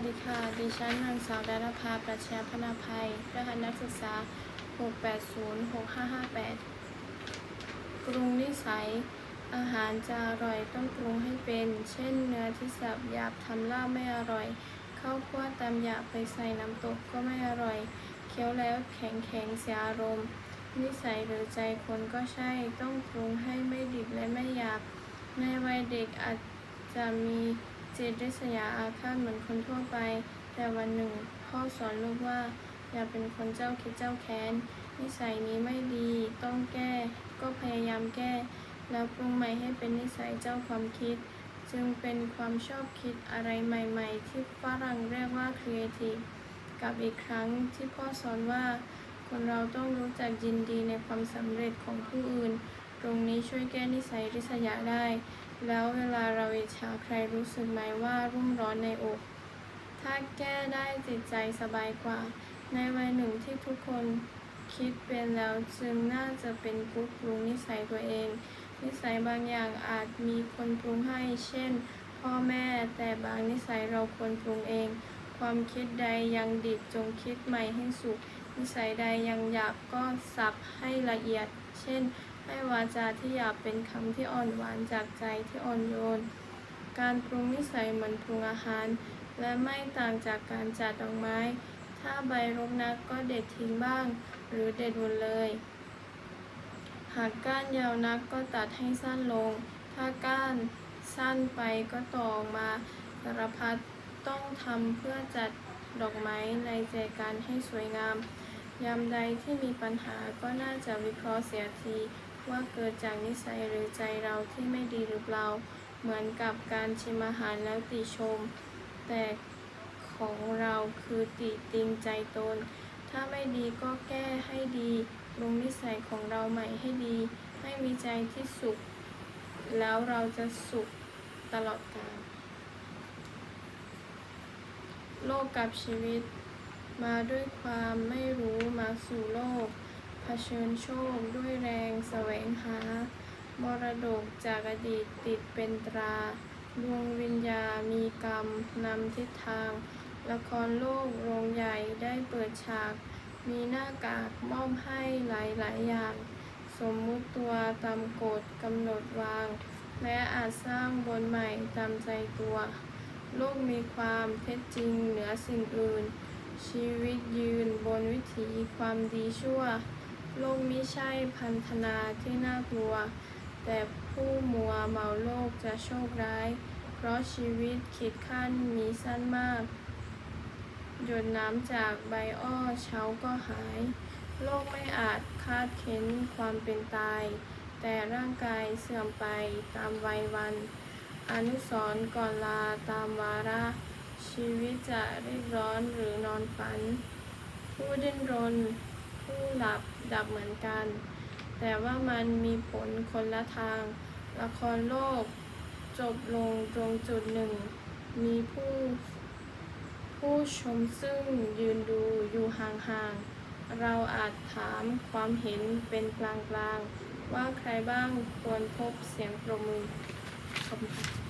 วัสดีค่ะ ดิฉันนางสาวดารภาปรัชาพนาภัย รหัสนักศึกษา 6806558 ปรุงนิสัย อาหารจะอร่อยต้องปรุงให้เป็น เช่นเนื้อที่สับหยาบทำลาบไม่อร่อย ข้าวคั่วตำหยาบไปใส่น้ำตกก็ไม่อร่อย เคี้ยวแล้วแข็งแข็งเสียอารมณ์ นิสัยหรือใจคนก็ใช่ ต้องปรุงให้ไม่ดิบและไม่หยาบ ในวัยเด็กอาจจะมี จิตริษยาอาฆาตเหมือนคนทั่วไป แต่วันหนึ่งพ่อสอนลูกว่า อย่าเป็นคนเจ้าคิดเจ้าแค้น นิสัยนี้ไม่ดี ต้องแก้ ก็พยายามแก้ แล้วปรุงใหม่ให้เป็นนิสัยเจ้าความคิด จึงเป็นความชอบคิดอะไรใหม่ๆ ที่ฝรั่งเรียกว่า creative กับอีกครั้งที่พ่อสอนว่า คนเราต้องรู้จักยินดีในความสำเร็จของผู้อื่น ตรงนี้ช่วยแก้นิสัยริษยาได้ แล้วเวลาเราอิจฉาใครรู้สึกไหมว่ารุ่มร้อนในอก ถ้าแก้ได้จิตใจสบายกว่า ในวัยหนึ่งที่ทุกคนคิดเป็นแล้วจึงน่าจะเป็นกุ๊กปรุงนิสัยตัวเอง นิสัยบางอย่างอาจมีคนปรุงให้ เช่น พ่อแม่ แต่บางนิสัยเราควรปรุงเอง ความคิดใดยังดิบจงคิดใหม่ให้สุขนิสัยใดยังหยาบก็สับให้ละเอียด เช่น ให้วาจาที่หยาบเป็นคำที่อ่อนหวานจากใจที่อ่อนโยน การปรุงนิสัยเหมือนปรุงอาหาร และไม่ต่างจากการจัดดอกไม้ ถ้าใบรกนักก็เด็ดทิ้งบ้าง หรือเด็ดหมดเลย หากก้านยาวนักก็ตัดให้สั้นลง ถ้าก้านสั้นไปก็ต่อออกมาสารพัดต้องทำเพื่อจัดดอกไม้ในใจกันให้สวยงาม ยามใดที่มีปัญหาก็น่าจะวิเคราะห์เสียทีว่าเกิดจากนิสัยหรือใจเราที่ไม่ดีหรือเปล่า เหมือนกับการชิมอาหารแล้วติชม แต่ของเราคือติติงใจตน ถ้าไม่ดีก็แก้ให้ดีปรุงนิสัยของเราใหม่ให้ดี ให้มีใจที่สุข แล้วเราจะสุขตลอดกาล โลกกับชีวิต มาด้วยความไม่รู้ ผชิญโชคด้วยแรงแสวงหา มรดกจากอดีตติดเป็นตรา ดวงวิญญามีกรรม นำทิศทาง ละครโลกโรงใหญ่ได้เปิดฉาก มีหน้ากากมอบให้หลาย ๆ อย่าง สมมุติตัวตามกฎกำหนดวาง และอาจสร้างบนใหม่ตามใจตัว โลกมีความเท็จจริงเหนือสิ่งอื่นชีวิตยืนบนวิถีความดีชั่ว โลกไมิใช่พันธนาที่น่ากลัว แต่ผู้มัวเมาโลกจะโชคร้าย เพราะชีวิตขีดขั้นมีสั้นมาก หยดน้ำจากใบอ้อเช้าก็หาย โลกไม่อาจคาดเข็นความเป็นตาย แต่ร่างกายเสื่อมไปตามวัยวัน อนุสรณ์ก่อนลาตามวาระ ชีวิตจะรีบร้อนหรือนอนฝัน ผู้ดิ้นรน ผู้หลับดับเหมือนกัน แต่ว่ามันมีผลคนละทาง ละครโลกจบลงตรงจุดหนึ่ง มีผู้ผู้ชมซึ่งยืนดูอยู่ห่างๆ เราอาจถามความเห็นเป็นกลางๆ ว่าใครบ้างควรพบเสียงปรบมือขอบคุณค่ะ